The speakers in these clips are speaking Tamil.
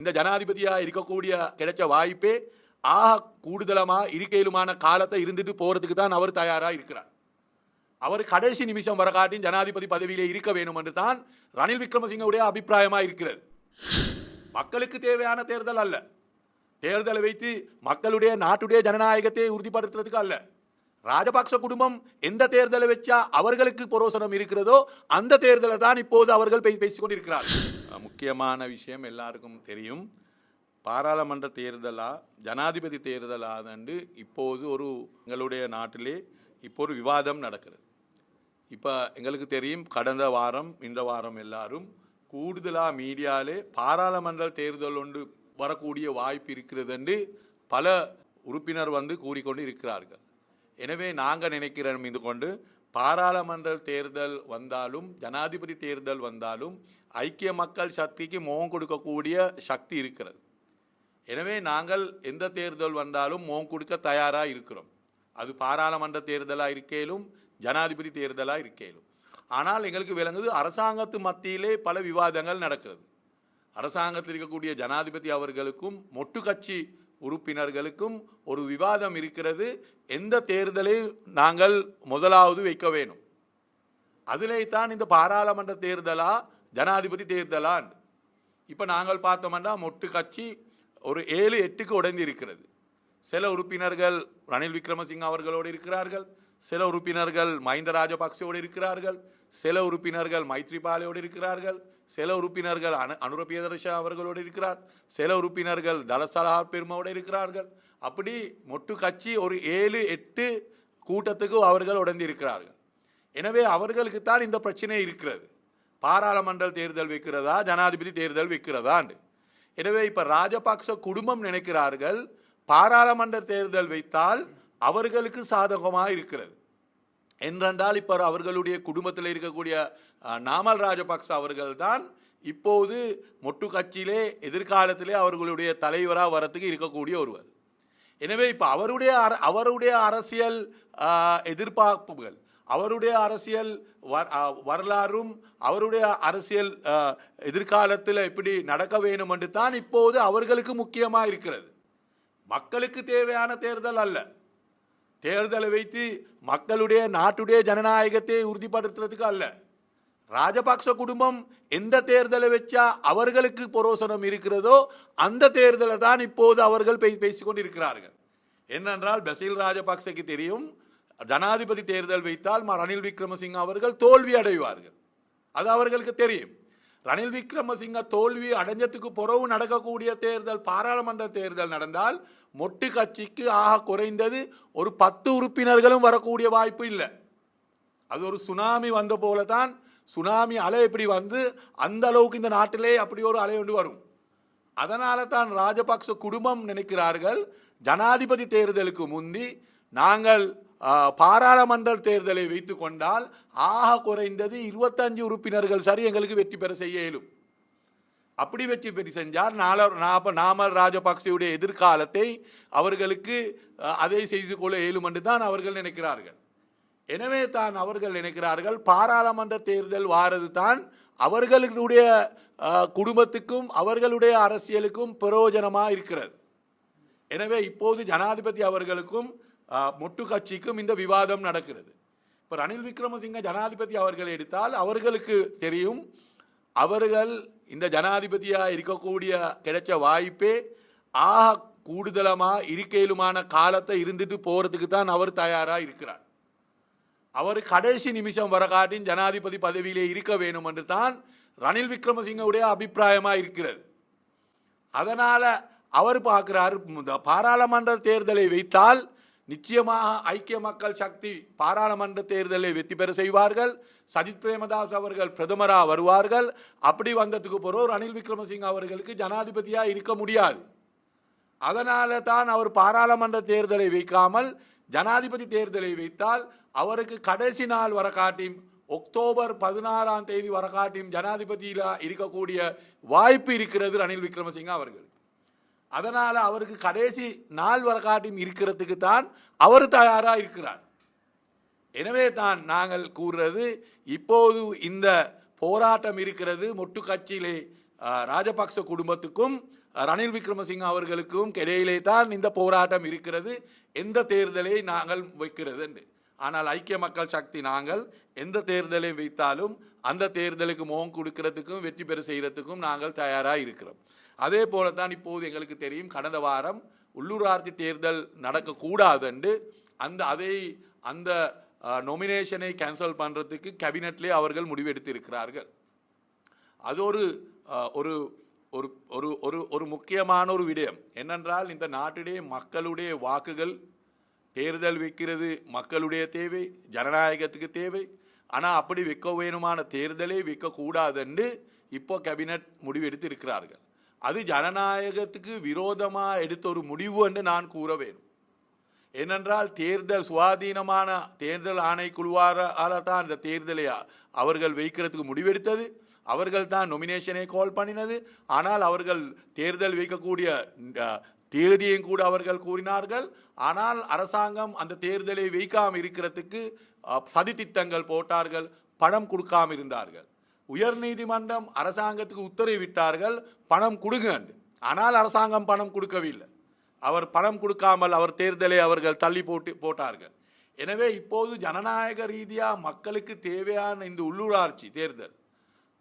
இந்த ஜனாதிபதியாக இருக்கக்கூடிய கிடைச்ச வாய்ப்பே ஆக கூடுதலமாக இருக்கையிலுமான காலத்தை இருந்துட்டு போகிறதுக்கு தான் அவர் தயாராக இருக்கிறார். அவர் கடைசி நிமிஷம் வரகாட்டின் ஜனாதிபதி பதவியிலே இருக்க வேண்டும் என்று தான் ரணில் விக்ரமசிங்கவுடைய அபிப்பிராயமாக இருக்கிறது. மக்களுக்கு தேவையான தேர்தல் அல்ல. தேர்தலை வைத்து மக்களுடைய நாட்டுடைய ஜனநாயகத்தை உறுதிப்படுத்துறதுக்கு அல்ல. ராஜபக்ச குடும்பம் எந்த தேர்தலை வச்சா அவர்களுக்கு புரோசனம் இருக்கிறதோ அந்த தேர்தலை தான் இப்போது அவர்கள் பே- பேசிக் கொண்டிருக்கிறார். முக்கியமான விஷயம் எல்லாருக்கும் தெரியும். பாராளுமன்ற தேர்தலா ஜனாதிபதி தேர்தலாதண்டு இப்போது ஒரு எங்களுடைய நாட்டிலே இப்போ ஒரு விவாதம் நடக்கிறது. இப்போ எங்களுக்கு தெரியும் கடந்த வாரம் இந்த வாரம் எல்லாரும் கூடுதலாக மீடியாலே பாராளுமன்ற தேர்தல் ஒன்று வரக்கூடிய வாய்ப்பு இருக்கிறதுண்டு பல உறுப்பினர் வந்து கூறிக்கொண்டு இருக்கிறார்கள். எனவே நாங்கள் நினைக்கிறோம் இது கொண்டு பாராளுமன்ற தேர்தல் வந்தாலும் ஜனாதிபதி தேர்தல் வந்தாலும் ஐக்கிய மக்கள் சக்திக்கு முகம் கொடுக்கக்கூடிய சக்தி இருக்கிறது. எனவே நாங்கள் எந்த தேர்தல் வந்தாலும் முகம் கொடுக்க தயாராக இருக்கிறோம். அது பாராளுமன்ற தேர்தலாக இருக்கையிலும் ஜனாதிபதி தேர்தலாக இருக்கையிலும் ஆனால் எங்களுக்கு விளங்குது அரசாங்கத்து மத்தியிலே பல விவாதங்கள் நடக்கிறது. அரசாங்கத்தில் இருக்கக்கூடிய ஜனாதிபதி அவர்களுக்கும் மொட்டு கட்சி உறுப்பினர்களுக்கும் ஒரு விவாதம் இருக்கிறது. எந்த தேர்தலை நாங்கள் முதலாவது வைக்க வேணும்? அதிலே தான் இந்த பாராளுமன்ற தேர்தலா? ஜனாதிபதி தேர்தலான். இப்போ நாங்கள் பார்த்தோம்னா மொட்டு கட்சி ஒரு ஏழு எட்டுக்கு உடைந்து இருக்கிறது. சில உறுப்பினர்கள் ரணில் விக்ரமசிங்க அவர்களோடு இருக்கிறார்கள். சில உறுப்பினர்கள் மஹிந்த ராஜபக்சேவோடு இருக்கிறார்கள் சில உறுப்பினர்கள் மைத்ரிபாலையோடு இருக்கிறார்கள் சில உறுப்பினர்கள் அனு அனுரபியதர்ஷா அவர்களோடு இருக்கிறார் சில உறுப்பினர்கள் தலசலா பெருமாவோடு இருக்கிறார்கள். அப்படி மொட்டு கட்சி ஒரு ஏழு எட்டு கூட்டத்துக்கு அவர்கள் உடந்தி இருக்கிறார்கள். எனவே அவர்களுக்கு தான் இந்த பிரச்சனை இருக்கிறது. பாராளுமன்ற தேர்தல் வைக்கிறதா ஜனாதிபதி தேர்தல் வைக்கிறதாண்டு. எனவே இப்போ ராஜபக்ச குடும்பம் நினைக்கிறார்கள் பாராளுமன்ற தேர்தல் வைத்தால் அவர்களுக்கு சாதகமாக இருக்கிறது. என்றென்றால் இப்போ அவர்களுடைய குடும்பத்தில் இருக்கக்கூடிய நாமல் ராஜபக்ச அவர்கள் தான் இப்போது மொட்டு கட்சியிலே எதிர்காலத்திலே அவர்களுடைய தலைவராக வரத்துக்கு இருக்கக்கூடிய ஒருவர். எனவே இப்போ அவருடைய அர- அவருடைய அரசியல் எதிர்பார்ப்புகள் அவருடைய அரசியல் வரலாறும் அவருடைய அரசியல் எதிர்காலத்தில் எப்படி நடக்க வேண்டும் என்று தான் இப்போது அவர்களுக்கு முக்கியமாக இருக்கிறது. மக்களுக்கு தேவையான தேர்தல் அல்ல. தேர்தலை வைத்து மக்களுடைய நாட்டுடைய ஜனநாயகத்தை உறுதிப்படுத்துறதுக்கு அல்ல. ராஜபக்ச குடும்பம் எந்த தேர்தலை வச்சா அவர்களுக்கு புரோசனம் இருக்கிறதோ அந்த தேர்தலை தான் இப்போது அவர்கள் பே பேசிக் கொண்டிருக்கிறார்கள் என்னென்றால் பசீல் ராஜபக்சக்கு தெரியும் ஜனாதிபதி தேர்தல் வைத்தால் ரணில் விக்ரமசிங்க அவர்கள் தோல்வி அடைவார்கள். அது அவர்களுக்கு தெரியும். ரணில் விக்ரமசிங்க தோல்வி அடைஞ்சதுக்கு பிறகு நடக்கக்கூடிய தேர்தல் பாராளுமன்ற தேர்தல் நடந்தால் மொட்டு கட்சிக்கு ஆக குறைந்தது ஒரு பத்து உறுப்பினர்களும் வரக்கூடிய வாய்ப்பு இல்லை. அது ஒரு சுனாமி வந்த போல தான் சுனாமி அலை எப்படி வந்து அந்த அளவுக்கு இந்த நாட்டிலே அப்படி ஒரு அலை ஒன்று வரும். அதனால தான் ராஜபக்ச குடும்பம் நினைக்கிறார்கள் ஜனாதிபதி தேர்தலுக்கு முந்தி நாங்கள் பாராளுமன்ற தேர்தலை வைத்து கொண்டால் ஆக குறைந்தது இருபத்தஞ்சு உறுப்பினர்கள் சரி எங்களுக்கு வெற்றி பெற செய்ய இயலும். அப்படி வெற்றி பெற்று செஞ்சார் நால நாப நாமல் ராஜபக்சேவுடைய எதிர்காலத்தை அவர்களுக்கு அதை செய்து கொள்ள இயலும் என்று தான் அவர்கள் நினைக்கிறார்கள். எனவே தான் அவர்கள் நினைக்கிறார்கள் பாராளுமன்ற தேர்தல் வாரது தான் அவர்களுடைய குடும்பத்துக்கும் அவர்களுடைய அரசியலுக்கும் பிரயோஜனமாக இருக்கிறது. எனவே இப்போது ஜனாதிபதி அவர்களுக்கும் மொட்டு கட்சிக்கும் இந்த விவாதம் நடக்கிறது. இப்போ ரணில் விக்ரமசிங்க ஜனாதிபதி அவர்களை எடுத்தால் அவர்களுக்கு தெரியும் அவர்கள் இந்த ஜனாதிபதியாக இருக்கக்கூடிய கிடைச்ச வாய்ப்பே ஆக கூடுதலமாக இருக்கையிலுமான காலத்தை இருந்துட்டு போகிறதுக்கு தான் அவர் தயாராக இருக்கிறார். அவர் கடைசி நிமிஷம் வரகாட்டின் ஜனாதிபதி பதவியிலே இருக்க வேணும் என்று தான் ரணில் விக்ரமசிங்கவுடைய அபிப்பிராயமாக இருக்கிறது. அதனால் அவர் பார்க்குறார் இந்த பாராளுமன்ற தேர்தலை வைத்தால் நிச்சயமாக ஐக்கிய மக்கள் சக்தி பாராளுமன்ற தேர்தலை வெற்றி பெற செய்வார்கள். சஜித் பிரேமதாஸ் அவர்கள் பிரதமராக வருவார்கள். அப்படி வந்ததுக்கு பிறகு ரணில் விக்ரமசிங்க அவர்களுக்கு ஜனாதிபதியாக இருக்க முடியாது. அதனால தான் அவர் பாராளுமன்ற தேர்தலை வைக்காமல் ஜனாதிபதி தேர்தலை வைத்தால் அவருக்கு கடைசி நாள் வர காட்டியும் அக்டோபர் பதினாறாம் தேதி வர காட்டியும் ஜனாதிபதியில் இருக்கக்கூடிய வாய்ப்பு இருக்கிறது ரணில் விக்ரமசிங்க அவர்களுக்கு. அதனால் அவருக்கு கடைசி நாள் வர காட்டியும் இருக்கிறதுக்கு தான் அவர் தயாராக இருக்கிறார். எனவே தான் நாங்கள் கூறுறது இப்போது இந்த போராட்டம் இருக்கிறது மொட்டு கட்சியிலே ராஜபக்ச குடும்பத்துக்கும் ரணில் விக்ரமசிங்க அவர்களுக்கும் இடையிலே தான் இந்த போராட்டம் இருக்கிறது எந்த தேர்தலை நாங்கள் வைக்கிறது என்று ஆனால் ஐக்கிய மக்கள் சக்தி நாங்கள் எந்த தேர்தலை வைத்தாலும் அந்த தேர்தலுக்கு முகம் கொடுக்கறதுக்கும் வெற்றி பெற செய்கிறதுக்கும் நாங்கள் தயாராக இருக்கிறோம். அதே போல தான் இப்போது எங்களுக்கு தெரியும் கடந்த வாரம் உள்ளூராட்சி தேர்தல் நடக்கக்கூடாது என்று அந்த அதை அந்த நொமினேஷனை கேன்சல் பண்ணுறதுக்கு கேபினெட்லேயே அவர்கள் முடிவெடுத்திருக்கிறார்கள். அது ஒரு ஒரு ஒரு ஒரு ஒரு ஒரு முக்கியமான ஒரு விடயம். என்னென்றால் இந்த நாட்டிலே மக்களுடைய வாக்குகள் தேர்தல் வைக்கிறது மக்களுடைய தேவை ஜனநாயகத்துக்கு தேவை. ஆனால் அப்படி வைக்க வேணுமான தேர்தலே வைக்கக்கூடாதுன்னு இப்போ கேபினட் முடிவெடுத்து இருக்கிறார்கள் அது ஜனநாயகத்துக்கு விரோதமாக எடுத்த ஒரு முடிவு என்று நான் கூற வேணும். ஏனென்றால் தேர்தல் சுவாதீனமான தேர்தல் ஆணைக்குழுவாரால் தான் இந்த தேர்தலை அவர்கள் வைக்கிறதுக்கு முடிவெடுத்தது. அவர்கள் தான் நொமினேஷனை கால் பண்ணினது. ஆனால் அவர்கள் தேர்தல் வைக்கக்கூடிய தேதியும் கூட அவர்கள் கூறினார்கள். ஆனால் அரசாங்கம் அந்த தேர்தலை வைக்காமல் இருக்கிறதுக்கு சதித்திட்டங்கள் போட்டார்கள் பணம் கொடுக்காம இருந்தார்கள். உயர்நீதிமன்றம் அரசாங்கத்துக்கு உத்தரவிட்டார்கள் பணம் கொடுங்க ஆனால் அரசாங்கம் பணம் கொடுக்கவில்லை. அவர் பணம் கொடுக்காமல் அவர் தேர்தலை அவர்கள் தள்ளி போட்டு போட்டார்கள். எனவே இப்போது ஜனநாயக ரீதியாக மக்களுக்கு தேவையான இந்த உள்ளூராட்சி தேர்தல்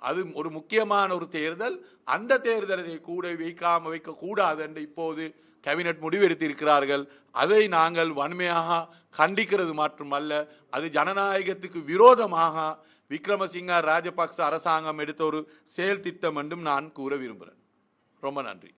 அது ஒரு முக்கியமான ஒரு தேர்தல். அந்த தேர்தலை கூட வைக்காம வைக்கக்கூடாது என்று இப்போது கேபினட் முடிவெடுத்திருக்கிறார்கள். அதை நாங்கள் வன்மையாக கண்டிக்கிறது மட்டுமல்ல அது ஜனநாயகத்துக்கு விரோதமாக விக்ரமசிங்க ராஜபக்ச அரசாங்கம் எடுத்த ஒரு செயல் திட்டம் என்றும் நான் கூற விரும்புகிறேன். ரொம்ப நன்றி.